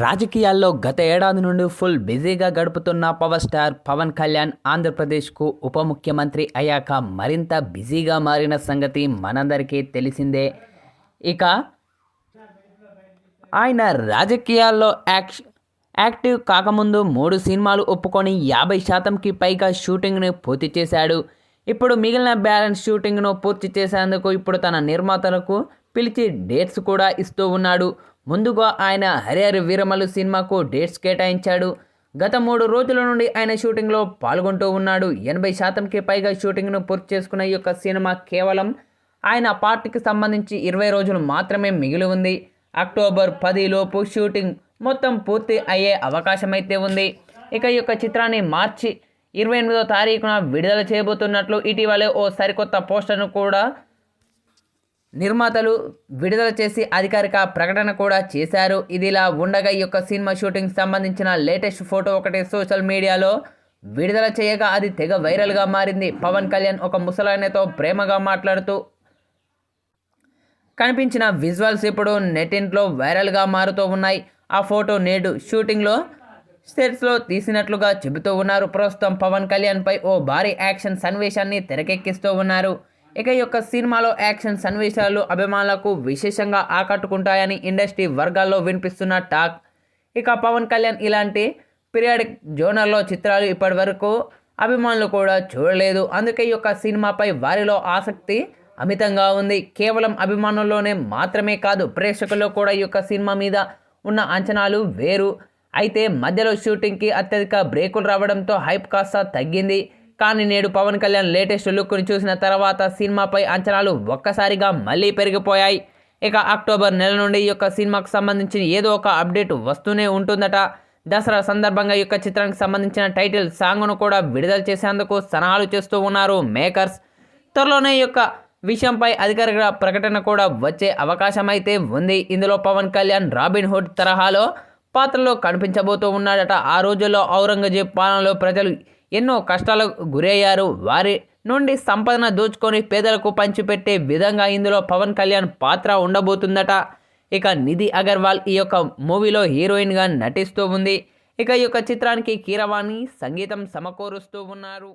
రాజకీయాల్లో గత ఏడాది నుండి ఫుల్ బిజీగా గడుపుతున్న పవర్ స్టార్ పవన్ కళ్యాణ్ ఆంధ్రప్రదేశ్కు ఉప ముఖ్యమంత్రి అయ్యాక మరింత బిజీగా మారిన సంగతి మనందరికీ తెలిసిందే. ఇక ఆయన రాజకీయాల్లో యాక్ష యాక్టివ్ కాకముందు మూడు సినిమాలు ఒప్పుకొని యాభై శాతంకి పైగా షూటింగ్ను పూర్తి చేశాడు. ఇప్పుడు మిగిలిన బ్యాలెన్స్ షూటింగ్ను పూర్తి చేసేందుకు ఇప్పుడు తన నిర్మాతలకు పిలిచి డేట్స్ కూడా ఇస్తూ ఉన్నాడు. ముందుగా ఆయన హరిహర వీరమలు సినిమాకు డేట్స్ కేటాయించాడు. గత మూడు రోజుల నుండి ఆయన షూటింగ్లో పాల్గొంటూ ఉన్నాడు. ఎనభై శాతంకి పైగా షూటింగ్ను పూర్తి చేసుకున్న ఈ యొక్క సినిమా కేవలం ఆయన పార్టీకి సంబంధించి ఇరవై రోజులు మాత్రమే మిగిలి ఉంది. అక్టోబర్ పదిలోపు షూటింగ్ మొత్తం పూర్తి అయ్యే అవకాశం అయితే ఉంది. ఇక ఈ యొక్క చిత్రాన్ని మార్చి ఇరవై ఎనిమిదో తారీఖున విడుదల చేయబోతున్నట్లు ఇటీవలే ఓ సరికొత్త పోస్టర్ను కూడా నిర్మాతలు విడుదల చేసి అధికారిక ప్రకటన కూడా చేశారు. ఇదిలా ఉండగా ఈ యొక్క సినిమా షూటింగ్ సంబంధించిన లేటెస్ట్ ఫోటో ఒకటి సోషల్ మీడియాలో విడుదల చేయగా అది తెగ వైరల్గా మారింది. పవన్ కళ్యాణ్ ఒక ముసలాయనతో ప్రేమగా మాట్లాడుతూ కనిపించిన విజువల్స్ ఇప్పుడు నెటింట్లో వైరల్గా మారుతూ ఉన్నాయి. ఆ ఫోటో నేడు షూటింగ్లో సెట్స్లో తీసినట్లుగా చెబుతూ ఉన్నారు. ప్రస్తుతం పవన్ కళ్యాణ్పై ఓ భారీ యాక్షన్ సన్నివేశాన్ని తెరకెక్కిస్తూ ఉన్నారు. ఇక ఈ యొక్క సినిమాలో యాక్షన్ సన్నివేశాలు అభిమానులకు విశేషంగా ఆకట్టుకుంటాయని ఇండస్ట్రీ వర్గాల్లో వినిపిస్తున్న టాక్. ఇక పవన్ కళ్యాణ్ ఇలాంటి పీరియాడిక్ జోనర్లో చిత్రాలు ఇప్పటివరకు అభిమానులు కూడా చూడలేదు. అందుకే ఈ యొక్క సినిమాపై వారిలో ఆసక్తి అమితంగా ఉంది. కేవలం అభిమానుల్లోనే మాత్రమే కాదు ప్రేక్షకుల్లో కూడా ఈ యొక్క సినిమా మీద ఉన్న అంచనాలు వేరు. అయితే మధ్యలో షూటింగ్కి అత్యధిక బ్రేకులు రావడంతో హైప్ కాస్త తగ్గింది. కానీ నేడు పవన్ కళ్యాణ్ లేటెస్ట్ లుక్ను చూసిన తర్వాత సినిమాపై అంచనాలు ఒక్కసారిగా మళ్ళీ పెరిగిపోయాయి. ఇక అక్టోబర్ నెల నుండి ఈ యొక్క సినిమాకు సంబంధించి ఏదో ఒక అప్డేట్ వస్తూనే ఉంటుందట. దసరా సందర్భంగా యొక్క చిత్రానికి సంబంధించిన టైటిల్ సాంగ్ను కూడా విడుదల చేసేందుకు సలహాలు చేస్తూ ఉన్నారు మేకర్స్. త్వరలోనే ఈ యొక్క విషయంపై అధికారిక ప్రకటన కూడా వచ్చే అవకాశం అయితే ఉంది. ఇందులో పవన్ కళ్యాణ్ రాబిన్ హుడ్ తరహాలో పాత్రలో కనిపించబోతూ ఉన్నాడట. ఆ రోజుల్లో ఔరంగజేబ్ పాలనలో ప్రజలు ఎన్నో కష్టాలకు గురయ్యారు. వారి నుండి సంపదన దోచుకొని పేదలకు పంచిపెట్టే విధంగా ఇందులో పవన్ కళ్యాణ్ పాత్ర ఉండబోతుందట. ఇక నిధి అగర్వాల్ ఈ యొక్క మూవీలో హీరోయిన్గా నటిస్తూ ఉంది. ఇక ఈ యొక్క చిత్రానికి కీరవాణి సంగీతం సమకూరుస్తూ ఉన్నారు.